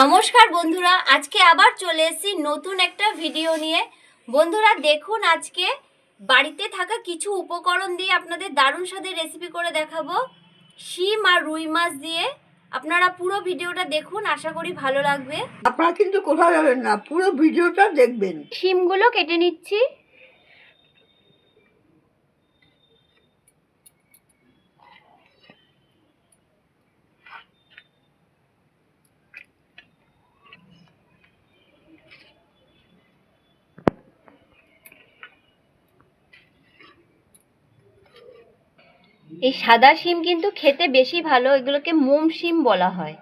নমস্কার বন্ধুরা আজকে আবার চলে এসেছি নতুন একটা ভিডিও নিয়ে। বন্ধুরা দেখুন আজকে বাড়িতে থাকা কিছু উপকরণ দিয়ে আপনাদের দারুণ স্বাদের রেসিপি করে দেখাবো। শিম আর রুই মাছ দিয়ে। আপনারা পুরো ভিডিওটা দেখুন আশা করি ভালো লাগবে। আপনারা কিন্তু কোথাও যাবেন না পুরো ভিডিওটা দেখবেন। শিমগুলো কেটে নিচ্ছি। এই সাদা শিম কিন্তু খেতে বেশি ভালো, এগুলোকে মোম শিম বলা হয়।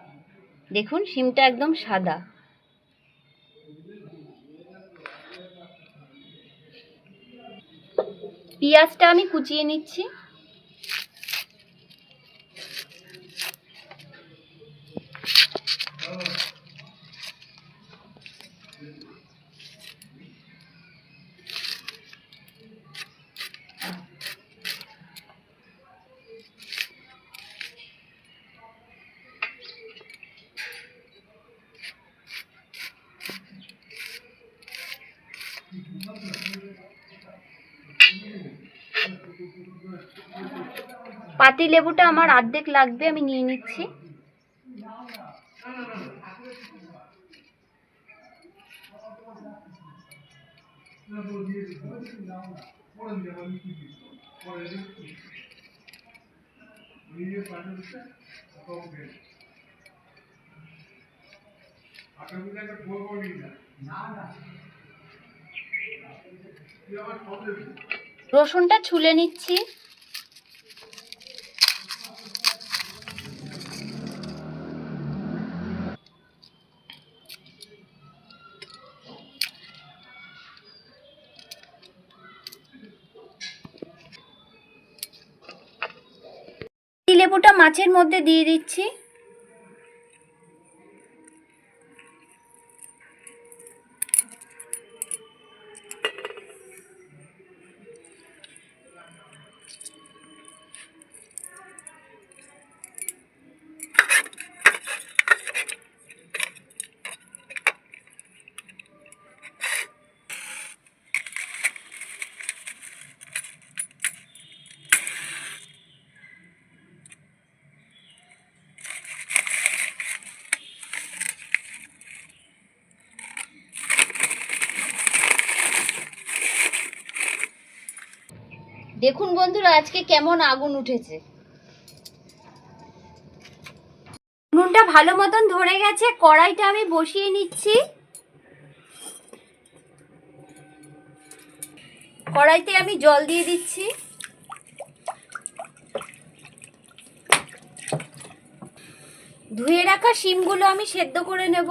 দেখুন, শিমটা একদম সাদা। পেঁয়াজটা আমি কুচিয়ে নিচ্ছি। পাতি লেবুটা আমার অর্ধেক লাগবে আমি নিয়ে নিচ্ছি। রসুনটা ছুলে নিচ্ছি। লেবুটা মাছের মধ্যে দিয়ে দিচ্ছি। দেখুন বন্ধুরা, আজকে কেমন আগুন উঠেছে। নুনটা ভালো মতন ধরে গেছে, কড়াইটা আমি বসিয়ে নিচ্ছি। কড়াইতে আমি জল দিয়ে দিচ্ছি। ধুয়ে রাখা শিমগুলো আমি সেদ্ধ করে নেব।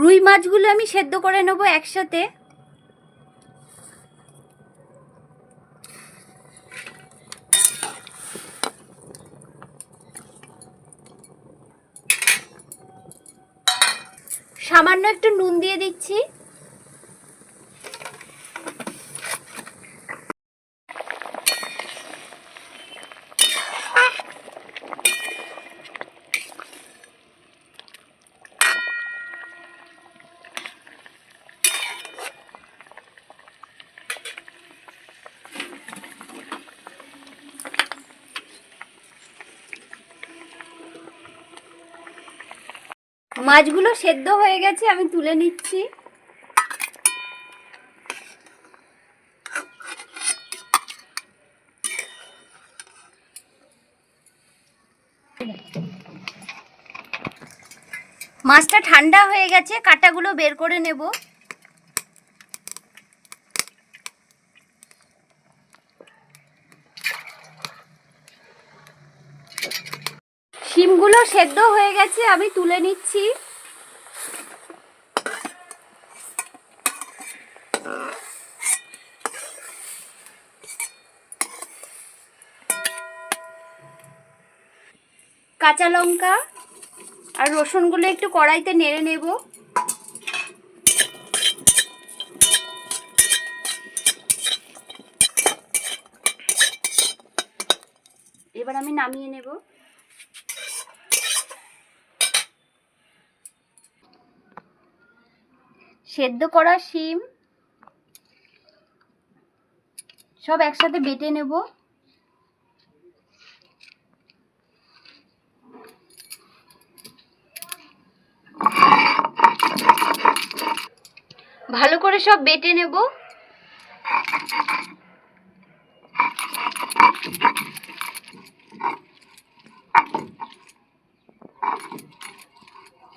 রুই মাছগুলো আমি সেদ্ধ করে নেব একসাথে। সামান্য একটু নুন দিয়ে দিচ্ছি। মাছগুলো সেদ্ধ হয়ে গেছে, আমি তুলে নিচ্ছি। মাছটা ঠান্ডা হয়ে গেছে, কাটাগুলো বের করে নেব। সেদ্ধ হয়ে গেছে, আমি তুলে নিচ্ছি। কাঁচা লঙ্কা আর রসুনগুলো একটু কড়াইতে নেড়ে নেব। এবার আমি নামিয়ে নেব। সেদ্ধ করা শিম। সব একসাথে বেটে নেব। ভালো করে সব বেটে নেব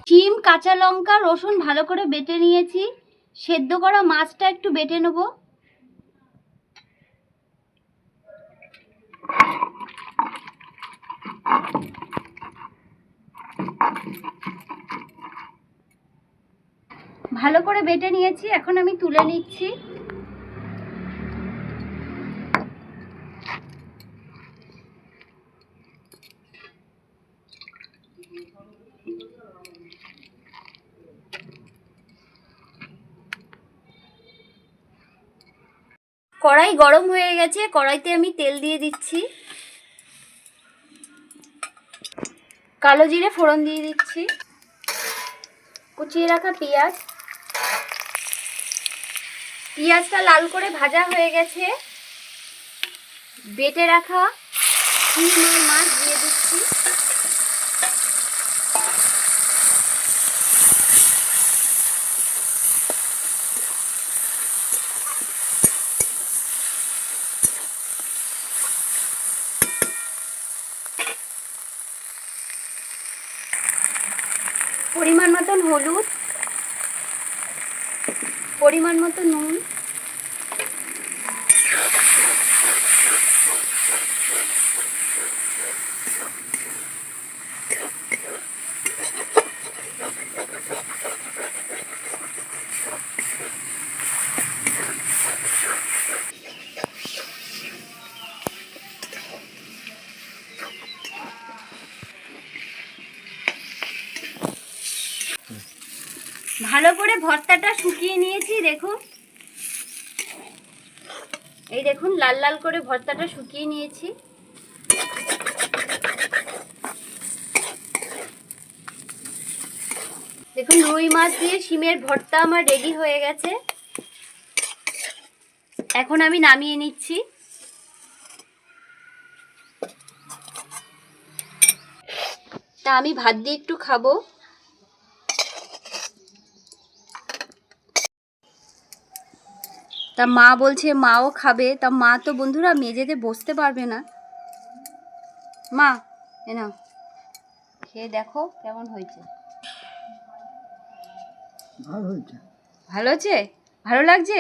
শিম কাঁচা লঙ্কা, রসুন ভালো করে বেটে নিয়েছি। সেদ্ধ করা মাছটা একটু বেটে নেব। ভালো করে বেটে নিয়েছি, এখন আমি তুলে নিচ্ছি। কড়াই গরম হয়ে গেছে, কড়াইতে আমি তেল দিয়ে দিচ্ছি। কালো জিরে ফোড়ন দিয়ে দিচ্ছি। কুচিয়ে রাখা পেঁয়াজ। পেঁয়াজটা লাল করে ভাজা হয়ে গেছে। বেটে রাখা মাছ দিয়ে দিচ্ছি। পরিমাণ মতন হলুদ পরিমাণ মতো নুন ভালো করে ভর্তাটা শুকিয়ে নিয়েছি, দেখুন। এই দেখুন, লাল লাল করে ভর্তাটা শুকিয়ে নিয়েছি। দেখুন, রুই মাছ দিয়ে শিমের ভর্তা আমার রেডি হয়ে গেছে। এখন আমি নামিয়ে নিচ্ছি। তা আমি ভাত দিয়ে একটু খাব। তা মা বলছে মাও খাবে। তা মা তো বন্ধুরা মেঝেতে বসতে পারবে না। মা এ নাও। খেয়ে দেখো কেমন হয়েছে। ভালো হয়েছে। ভালো আছে ভালো লাগছে?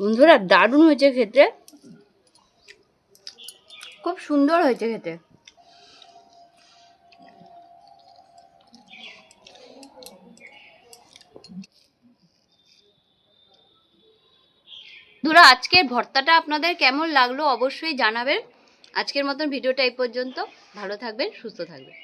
বন্ধুরা দারুণ হয়েছে খেতে। খুব সুন্দর হয়েছে খেতে। বন্ধুরা, আজকের ভর্তাটা আপনাদের কেমন লাগল অবশ্যই জানাবেন। আজকের মতন ভিডিওটা এই পর্যন্ত। ভালো থাকবেন, সুস্থ থাকবেন।